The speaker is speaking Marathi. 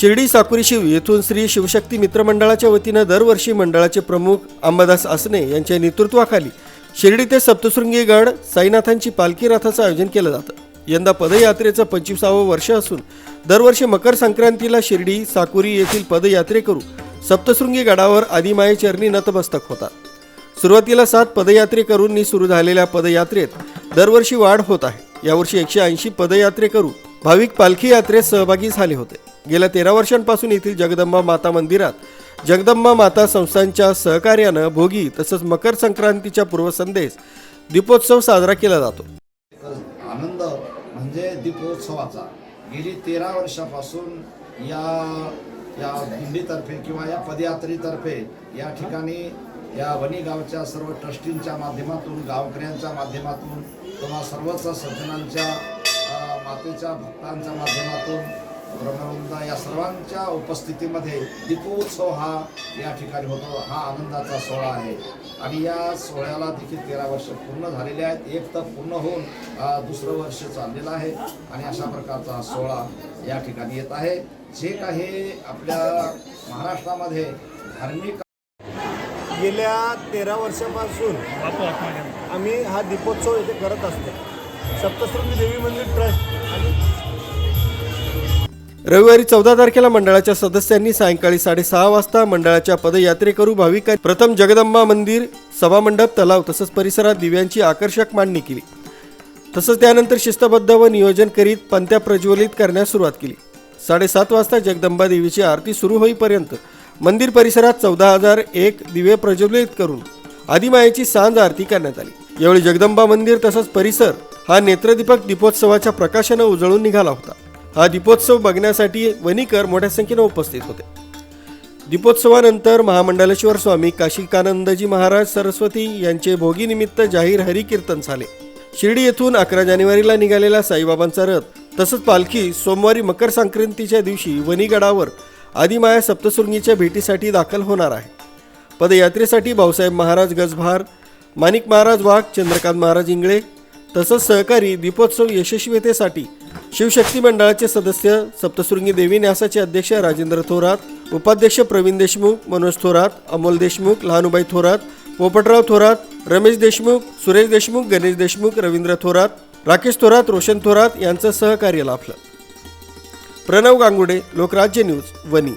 शिर्डी साकुरी शिव येथून श्री शिवशक्ती मित्रमंडळाच्या वतीनं दरवर्षी मंडळाचे प्रमुख अंबादास आसने यांच्या नेतृत्वाखाली शिर्डी ते सप्तशृंगी गड साईनाथांची पालखी रथाचं आयोजन केलं जातं. यंदा पदयात्रेचं पंचवीसावं वर्ष असून दरवर्षी मकर संक्रांतीला शिर्डी साकुरी येथील पदयात्रेकरू सप्तशृंगी गडावर आदिमायेचरणी नतमस्तक होतात. सुरुवातीला सात पदयात्रेकरूंनी सुरू झालेल्या पदयात्रेत दरवर्षी वाढ होत आहे. यावर्षी एकशे ऐंशी पदयात्रेकरू भाविक पालखी यात्रेत सहभागी झाले होते. गेल्या तेरा वर्षांपासून येथील जगदंबा माता मंदिरात जगदंबा माता संस्थांच्या सहकार्यानं भोगी तसंच मकर संक्रांतीच्या पूर्वसंदेश दीपोत्सव साजरा केला जातो. आनंद म्हणजे दीपोत्सवाचा. गेली तेरा वर्षापासून या या दिंडीतर्फे किंवा या पदयात्रेतर्फे या ठिकाणी या वणी गावच्या सर्व ट्रस्टींच्या माध्यमातून गावकऱ्यांच्या माध्यमातून किंवा सर्वच सज्जनांच्या मातेच्या भक्तांच्या माध्यमातून ब्रह्मवंदा या सर्वांच्या उपस्थितीमध्ये दीपोत्सव हा या ठिकाणी होतो. हा आनंदाचा सोहळा आहे. आणि या सोहळ्याला देखील तेरा वर्ष पूर्ण झालेले आहेत. एक तर पूर्ण होऊन दुसरं वर्ष चाललेलं आहे. आणि अशा प्रकारचा सोहळा या ठिकाणी येत आहे. जे काही आपल्या महाराष्ट्रामध्ये धार्मिक गेल्या तेरा वर्षापासून आम्ही हा दीपोत्सव येथे करत असतो. सप्तशृंगी देवी मंदिर ट्रस्ट आणि रविवारी चौदा तारखेला मंडळाच्या सदस्यांनी सायंकाळी साडेसहा वाजता मंडळाच्या पदयात्रेकरू भाविकांनी प्रथम जगदंबा मंदिर सभामंडप तलाव तसंच परिसरात दिव्यांची आकर्षक मांडणी केली. तसंच त्यानंतर शिस्तबद्ध व नियोजन करीत पंत्या प्रज्वलित करण्यास सुरुवात केली. साडेसात वाजता जगदंबा देवीची आरती सुरू होईपर्यंत मंदिर परिसरात चौदा हजार एक दिवे प्रज्वलित करून आदिमायाची सांज आरती करण्यात आली. यावेळी जगदंबा मंदिर तसंच परिसर हा नेत्रदीपक दीपोत्सवाच्या प्रकाशानं उजळून निघाला होता. हा दीपोत्सव बघण्यासाठी वणीकर मोठ्या संख्येनं उपस्थित होते. दीपोत्सवानंतर महामंडलेश्वर स्वामी काशिकानंदजी महाराज सरस्वती यांचे भोगीनिमित्त जाहीर हरिकीर्तन झाले. शिर्डी येथून अकरा जानेवारीला निघालेला साईबाबांचा रथ तसंच पालखी सोमवारी मकर संक्रांतीच्या दिवशी वणीगडावर आदिमाया सप्तशृंगीच्या भेटीसाठी दाखल होणार आहे. पदयात्रेसाठी भाऊसाहेब महाराज गजभार माणिक महाराज वाघ चंद्रकांत महाराज इंगळे तसंच सहकारी दीपोत्सव यशस्वीतेसाठी शिवशक्ती मंडळाचे सदस्य सप्तशृंगी देवी न्यासाचे अध्यक्ष राजेंद्र थोरात उपाध्यक्ष प्रवीण देशमुख मनोज थोरात अमोल देशमुख लहानुबाई थोरात पोपटराव थोरात रमेश देशमुख सुरेश देशमुख गणेश देशमुख रवींद्र थोरात राकेश थोरात रोशन थोरात यांचं सहकार्य लाभलं. प्रणव गांगुडे लोकराज्य न्यूज वनी